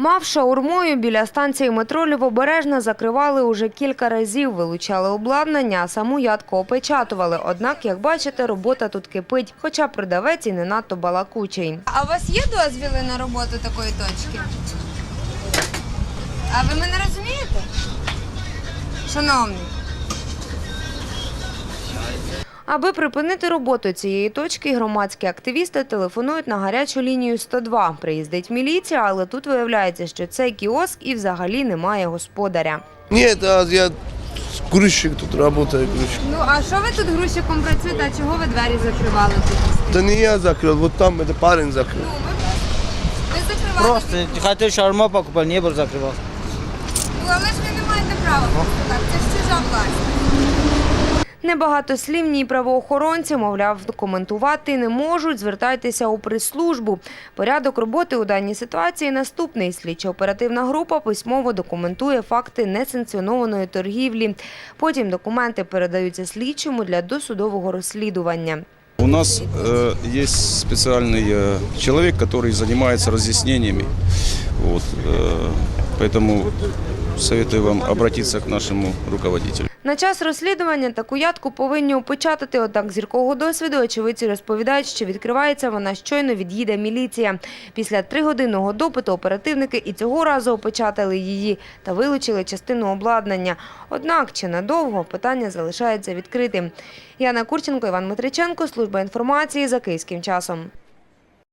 Мав шаурмою біля станції метро Лівобережна закривали уже кілька разів, вилучали обладнання, а саму ядку опечатували. Однак, як бачите, робота тут кипить, хоча продавець і не надто балакучий. А у вас є дозвіли на роботу такої точки? А ви мене розумієте? Шановний. Аби припинити роботу цієї точки, громадські активісти телефонують на гарячу лінію 102. Приїздить міліція, але тут виявляється, що цей кіоск і взагалі немає господаря. Нет, а я грузчик тут работаю, грузчик. Ну а що ви тут грузчиком працюєте? А чого ви двері закривали тут? Да не я закрыл, вот там это парень закрыл. Ну, ви, ви закривали. Просто хотел шаурма покупать, не был закрывал. Ну, але ж ви не маєте права просто так. Це ж чужа власність. Небагатослівні правоохоронці, мовляв, коментувати не можуть, звертайтеся у прес-службу. Порядок роботи у даній ситуації наступний. Слідчо-оперативна група письмово документує факти несанкціонованої торгівлі. Потім документи передаються слідчому для досудового розслідування. У нас э, есть специальный э, человек, который занимается разъяснениями. Вот, э, поэтому советую вам обратиться к нашему руководителю. На час розслідування таку ядку повинні опечатати. Однак з гіркого досвіду очевидці розповідають, що відкривається вона щойно від'їде міліція. Після тригодинного допиту оперативники і цього разу опечатали її та вилучили частину обладнання. Однак чи надовго питання залишається відкритим. Яна Курченко, Іван Митриченко, служба інформації за київським часом.